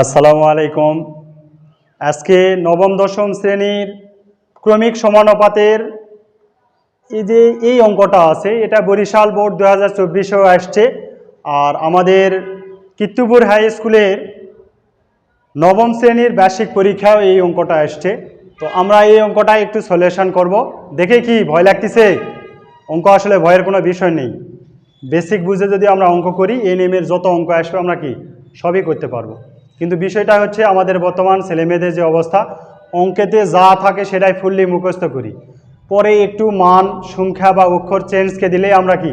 আসসালামু আলাইকুম। আজকে নবম, দশম শ্রেণির ক্রমিক সমানুপাতের এই যে এই অঙ্কটা আছে, এটা বরিশাল বোর্ড দু হাজার চব্বিশেও আসছে। আর আমাদের কিত্তুপুর হাই স্কুলের নবম শ্রেণির বার্ষিক পরীক্ষাও এই অঙ্কটা আসছে। তো আমরা এই অঙ্কটা একটু সলিউশন করব। দেখে কি ভয় লাগতেছে? অঙ্ক আসলে ভয়ের কোনো বিষয় নেই। বেসিক বুঝে যদি আমরা অঙ্ক করি, এই নেমের যত অঙ্ক আসবে আমরা কি? সবই করতে পারব। কিন্তু বিষয়টা হচ্ছে আমাদের বর্তমান ছেলেমেয়েদের যে অবস্থা, অঙ্কেতে যা থাকে সেটাই ফুললি মুখস্থ করি। পরে একটু মান, সংখ্যা বা অক্ষর চেঞ্জকে দিলে আমরা কি?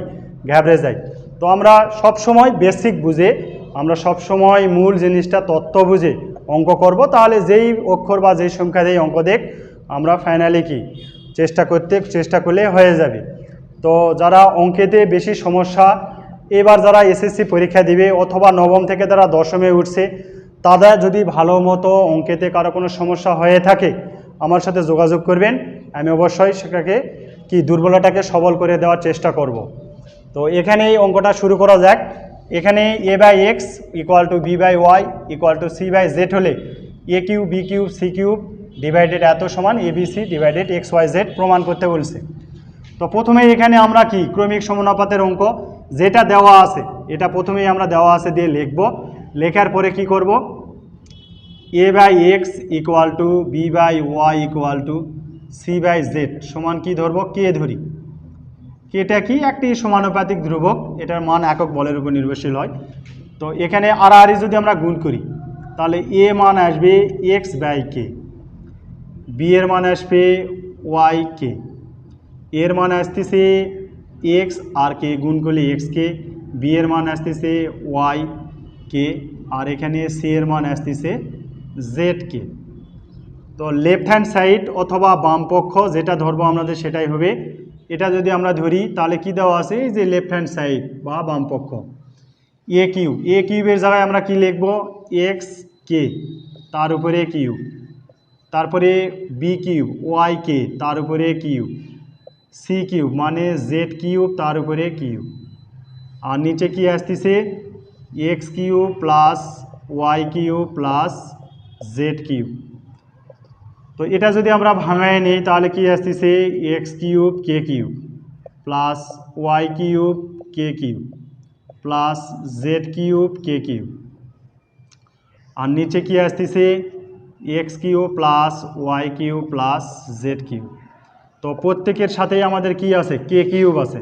ঘাবড়ে যাই। তো আমরা সব সময় বেসিক বুঝে, আমরা সব সময় মূল জিনিসটা তত্ত্ব বুঝে অঙ্ক করব। তাহলে যেই অক্ষর বা যেই সংখ্যা যেই অঙ্ক দেখ, আমরা ফাইনালি কি? চেষ্টা করতে, চেষ্টা করলে হয়ে যাবে। তো যারা অঙ্কেতে বেশি সমস্যা, এবার যারা এসএসসি পরীক্ষা দিবে অথবা নবম থেকে যারা দশমে উঠছে তাদের যদি ভালো মতো অঙ্কেতে কারও কোনো সমস্যা হয়ে থাকে, আমার সাথে যোগাযোগ করবেন। আমি অবশ্যই সেটাকে কি দুর্বলতাকে সবল করে দেওয়ার চেষ্টা করব। তো এখানে এই অঙ্কটা শুরু করা যাক। এখানে a by x equal to b by y equal to c by z হলে a cube b cube c cube divided এত সমান a b c divided x y z প্রমাণ করতে বলছে। তো প্রথমে এখানে আমরা কি? ক্রমিক সমানুপাতের অঙ্ক। যেটা দেওয়া আছে, এটা প্রথমেই আমরা দেওয়া আছে দিয়ে লিখব। লেখার পরে কি করব? A by x equal to b by y equal to c by z সমান কি ধরবো? কে ধরি। কেটা কি? একটি সমানুপাতিক ধ্রুবক। এটার মান একক বলের উপর নির্ভরশীল হয়। তো এখানে আড়াআড়ি যদি আমরা গুণ করি, তাহলে এ মান আসবে এক্স বাই কে বি এর মান আসবে ওয়াই কে এর মান আসতেছে এক্স আর কে গুণ করলে এক্স কে বি এর মান আসতেছে ওয়াই কে আর এখানে সি এর মান আসতেছে জেড কে তো লেফট হ্যান্ড সাইড অথবা বাম পক্ষ যেটা ধরবো আমাদের সেটাই হবে। এটা যদি আমরা ধরি, তাহলে কি দেওয়া আছে? যে লেফট হ্যান্ড সাইড বা বাম পক্ষ। এ কিউ এ কিউবের জায়গায় আমরা কি লিখব? এক্স কে তার উপরে কিউ তারপরে বি কিউব ওয়াই কে তার উপরে কিউ সি কিউব মানে জেড কিউব তার উপরে কিউব আর নিচে কি আসতেছে? X cube plus y cube plus z cube. তো এটা যদি আমরা ভাঙায় নিই, তাহলে কি আসতেছে? X cube, k cube plus y cube, k cube plus z cube, k cube. আর নিচে কি আসতেছে? X cube plus y cube plus z cube তো প্রত্যেকের সাথেই আমাদের কি আছে? কে কিউব আছে।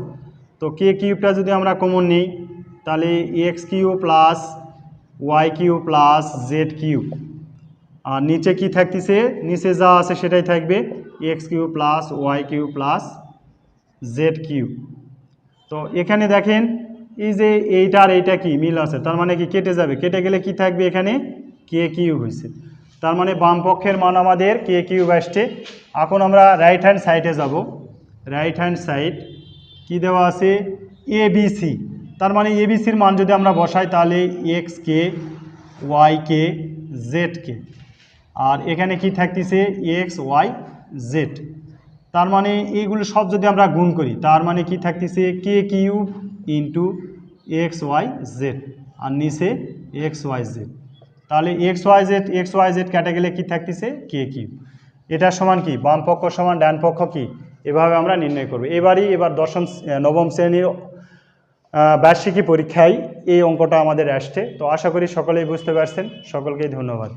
তো কে কিউবটা যদি আমরা কমন নিই তাহলে x cube plus y cube plus z cube আর নিচে কি থাকতেছে? নিচে যা আছে সেটাই থাকবে x cube plus y cube plus z cube তো এখানে দেখেন, এই যে এইটা আর এইটা কি মিল আছে? তার মানে কি কেটে যাবে? কেটে গেলে কি থাকবে এখানে? কে কিউব হয়েছে তার মানে বাম পক্ষের মান আমাদের কে কিউব আসছে। এখন আমরা রাইট হ্যান্ড সাইডে যাব। রাইট হ্যান্ড সাইড কি দেওয়া আছে? এ বি সি তার মানে এ বি সির মান যদি আমরা বসাই তাহলে x k, y k, z k. আর এখানে কি থাকতেছে? X, y, z. তার মানে এইগুলো সব যদি আমরা গুণ করি, তার মানে কি থাকতেছে? K cube into x, y, z. আর নিচে এক্স, ওয়াই, জেড। তাহলে x, y, z, x, y, z কেটে কি থাকতেছে? K cube. এটার সমান কি? বাম পক্ষ সমান, ডান পক্ষ কি? এভাবে আমরা নির্ণয় করব। এবারই এবার দশম নবম শ্রেণির বার্ষিকী পরীক্ষায় এই অঙ্কটা আমাদের আসছে। তো আশা করি সকলেই বুঝতে পারছেন। সকলকেই ধন্যবাদ।